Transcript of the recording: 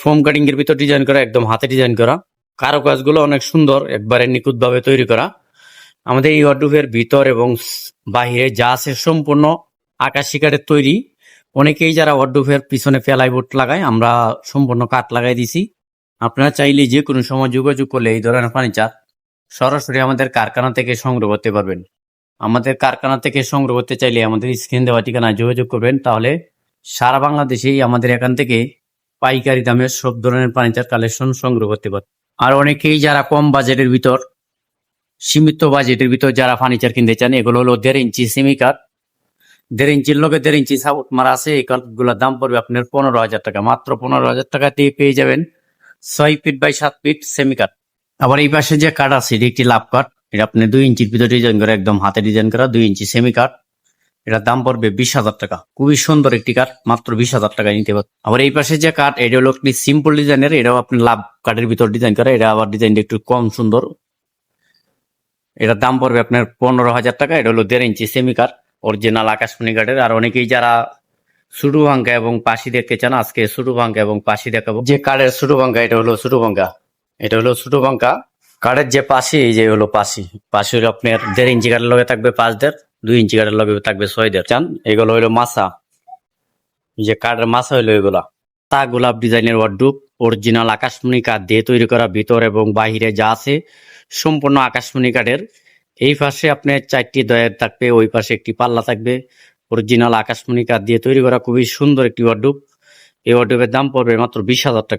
Foam cutting এর ভিতর design করা, একদম হাতে ডিজাইন করা। কারও কাজগুলো অনেক সুন্দর, একবারে নিখুঁত ভাবে তৈরি করা। আমাদের এই ওয়ার্ডরোবের ভিতর এবং বাহিরে যা আছে সম্পূর্ণ আকাশি কাঠের তৈরি। অনেকেই যারা ওয়ার্ডরোবের পিছনে ফেলাই বোর্ড লাগায়, আমরা সম্পূর্ণ কাঠ লাগাই দিছি। আপনারা চাইলে যে কোনো সময় যোগাযোগ করলে এই ধরনের ফার্নিচার সরাসরি আমাদের কারখানা থেকে সংগ্রহ করতে পারবেন। আমাদের কারখানা থেকে সংগ্রহ করতে চাইলে আমাদের স্ক্রিন দেওয়া ঠিকানায় যোগাযোগ করবেন, তাহলে সারা বাংলাদেশেই আমাদের এখান থেকে পাইকারি দামে সব ধরনের ফার্নিচার কালেকশন সংগ্রহ করতে পারে। আর অনেকেই যারা কম বাজেটের ভিতর, সীমিত বাজেটের ভিতর যারা ফার্নিচার কিনতে চান, এগুলো হলো দেড় ইঞ্চি সেমি কাঠ দেড় ইঞ্চির লোকে দেড় ইঞ্চি সাপোর্ট মারা আছে, এই কাঠগুলোর দাম পড়বে আপনার পনেরো হাজার টাকা। মাত্র পনেরো হাজার টাকা দিয়ে পেয়ে যাবেন ছয় ফিট বাই সাত ফিট সেমি কাঠ আবার এই পাশে যে কাঠ আছে, এটি একটি লাভ কাঠ এটা আপনি দুই ইঞ্চির ভিতরে ডিজাইন করা একদম হাতে ডিজাইন করা, দুই ইঞ্চি সেমি কাঠ এটার দাম পড়বে বিশ হাজার টাকা। খুবই সুন্দর একটি কাঠ মাত্র বিশ হাজার টাকা নিতে পারেন আবার এই পাশে যে কাঠ এটা হলো একটি সিম্পল ডিজাইনের এটাও আপনি লাভ কাঠের ভিতর ডিজাইন করা, এটা আবার ডিজাইনটা একটু কম সুন্দর। এটার দাম পড়বে আপনার পনেরো হাজার টাকা, এটা হলো দেড় ইঞ্চি সেমি কাঠ অরিজিনাল আকাশমণি কাঠের আর অনেকেই যারা সুডু ভাঙ্গা এবং পাশি দেখতে চান, আজকে সুডু ভাঙ্গা এবং পাশি দেখাবো। যে কাঠের সুডু ভাঙ্গা এটা হলো সুডু ভাঙ্গা এটা হলো সুডু ভাঙ্গা কাঠের যে পাশি, এই যে হলো পাশি। পাশি হলো আপনার দেড় ইঞ্চি কাঠের লগে থাকবে পাঁচ দেড়। দুই ইঞ্চি কাঠের লগে থাকবে ছয় দেড়। চান এগুলো হইল মাছা। যে কাঠের মাছা হইল এগুলা। তা গোলাপ ডিজাইনের ওয়ার্ডুপ অরিজিনাল আকাশমণি কাঠ দিয়ে তৈরি করা ভিতর এবং বাহিরে যা আছে, সম্পূর্ণ আকাশমণি কাঠের এই পাশে আপনার চারটি দয়ের থাকবে, ওই পাশে একটি পাল্লা থাকবে। অরিজিনাল আকাশমণি কাঠ দিয়ে তৈরি করা খুবই সুন্দর একটি ওয়ার্ডুপ এই ওয়ার্ডুপের দাম পড়বে মাত্র বিশ হাজার টাকা।